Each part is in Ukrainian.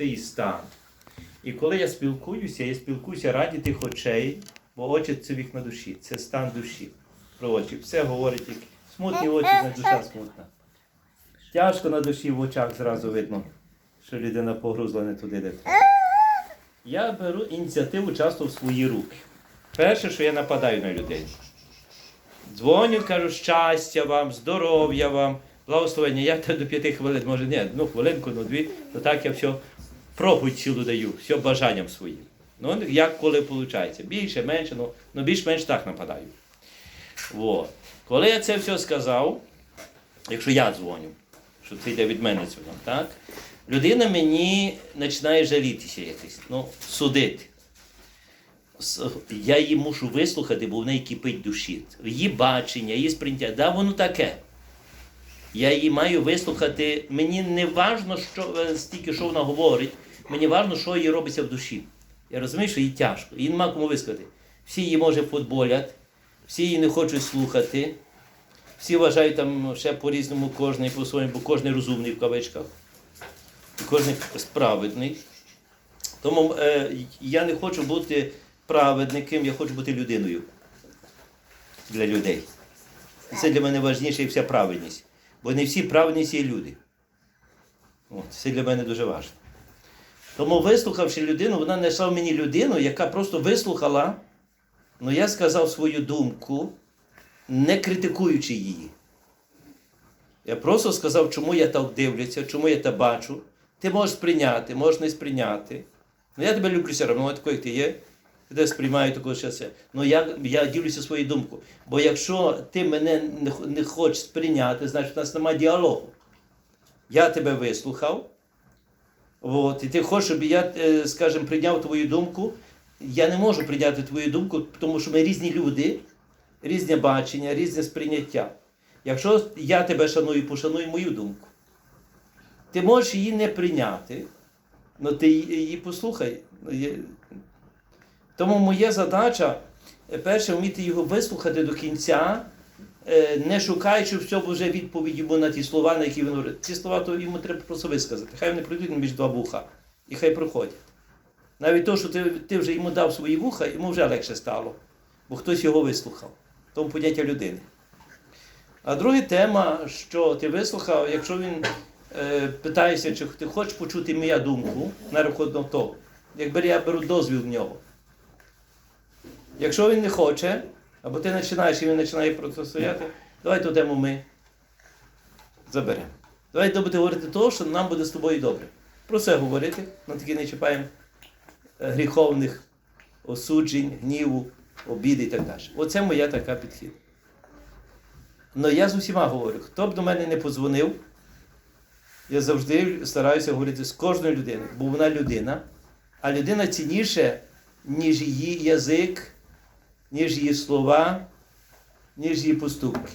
Це і стан. І коли я спілкуюся, я спілкуюся раді тих очей, бо очі це вікна душі, це стан душі. Про очі. Все говорить тільки. Смутні очі, значить душа смутна. Тяжко на душі в очах зразу видно, що людина погрузла не туди, де. Я беру ініціативу часто в свої руки. Перше, що я нападаю на людей. Дзвоню, кажу, щастя вам, здоров'я вам, благословення. Я до п'яти хвилин, може, ні, ну хвилинку, ну дві, то так я все проповідь цілу даю, все бажанням своїм. Ну, як коли виходить. Більше, менше, ну, ну більш-менш так нападаю. От. Коли я це все сказав, якщо я дзвоню, що це йде від мене дзвонок, так? Людина мені починає жалітися якось, ну, судити. Я її мушу вислухати, бо в неї кипить душі. Її бачення, її сприйняття. Да, воно таке. Я її маю вислухати. Мені не важно, що е, стільки що вона говорить, мені важно, що їй робиться в душі. Я розумію, що їй тяжко. Їй нема кому висказати. Всі її може футболять, всі її не хочуть слухати. Всі вважають там ще по-різному кожний по-своєму, бо кожен розумний в кавичках, і кожен справедний. Тому е, я не хочу бути праведником, я хочу бути людиною для людей. І це для мене важніше, як вся праведність. Бо не всі праведність є люди. От, це для мене дуже важливо. Тому, вислухавши людину, вона знайшла в мені людину, яка просто вислухала, ну я сказав свою думку, не критикуючи її. Я просто сказав, чому я так дивлюся, чому я так бачу. Ти можеш сприйняти, можеш не сприйняти. Ну я тебе люблю все одно, такий, як ти є. Я тебе сприймаю такого це. Ну я, я ділюся своєю думкою. Бо якщо ти мене не, не хочеш сприйняти, значить у нас немає діалогу. Я тебе вислухав. От, і ти хочеш, щоб я, е, скажімо, прийняв твою думку. Я не можу прийняти твою думку, тому що ми різні люди, різне бачення, різне сприйняття. Якщо я тебе шаную, пошаную мою думку. Ти можеш її не прийняти, але ти її послухай. Тому моя задача, е, перше, вміти його вислухати до кінця, не шукаючи всього вже відповідь йому на ті слова, на які він говорить. Ці слова то йому треба просто висказати. Хай вони пройдуть між два вуха і хай проходять. Навіть то, що ти, ти вже йому дав свої вуха, йому вже легше стало, бо хтось його вислухав. Тому поняття людини. А друга тема, що ти вислухав, якщо він е, питається, чи ти хочеш почути моя думку на рахунок того, якби я беру дозвіл в нього. Якщо він не хоче, або ти починаєш і він починає протистояти, давай ту тему ми заберемо. Давай будемо говорити того, що нам буде з тобою добре. Про це говорити, ми таки не чіпаємо е, гріховних осуджень, гніву, обіди і так далі. Оце моя така підхід. Ну я з усіма говорю, хто б до мене не подзвонив, я завжди стараюся говорити з кожною людиною, бо вона людина, а людина цінніше, ніж її язик, ніж її слова, ніж її поступки.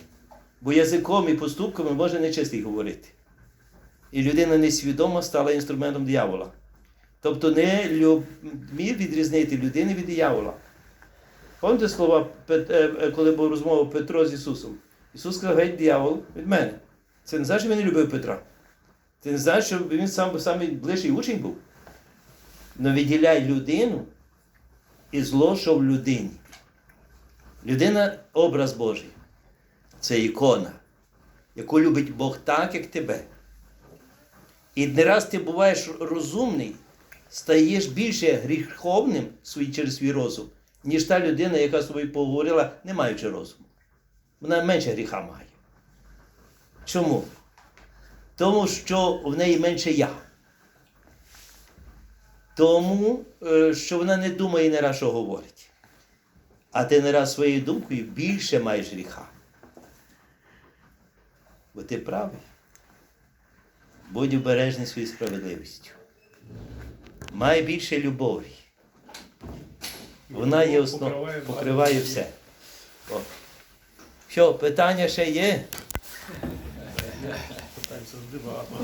Бо язиком і поступками може нечистий говорити. І людина несвідомо стала інструментом диявола. Тобто не вмів відрізнити людини від диявола. Пам'ятаєте слова, е, е, коли була розмова Петро з Ісусом? Ісус сказав, геть диявол від мене. Це не значить, що він не любив Петра. Це не значить, що він сам самий ближчий учень був. Но відділяй людину і зло, що в людині. Людина образ Божий. Це ікона, яку любить Бог так, як тебе. І не раз ти буваєш розумний, стаєш більше гріховним через свій розум, ніж та людина, яка з тобою поговорила, не маючи розуму. Вона менше гріха має. Чому? Тому що в неї менше я. Тому, е, що вона не думає не раз, що говорить. А ти не раз своєю думкою більше маєш гріха. Бо ти правий. Будь обережний своєю справедливістю. Май більше любові. Вона є основ... Покриває все. О. Що, питання ще є? Питань завжди багато.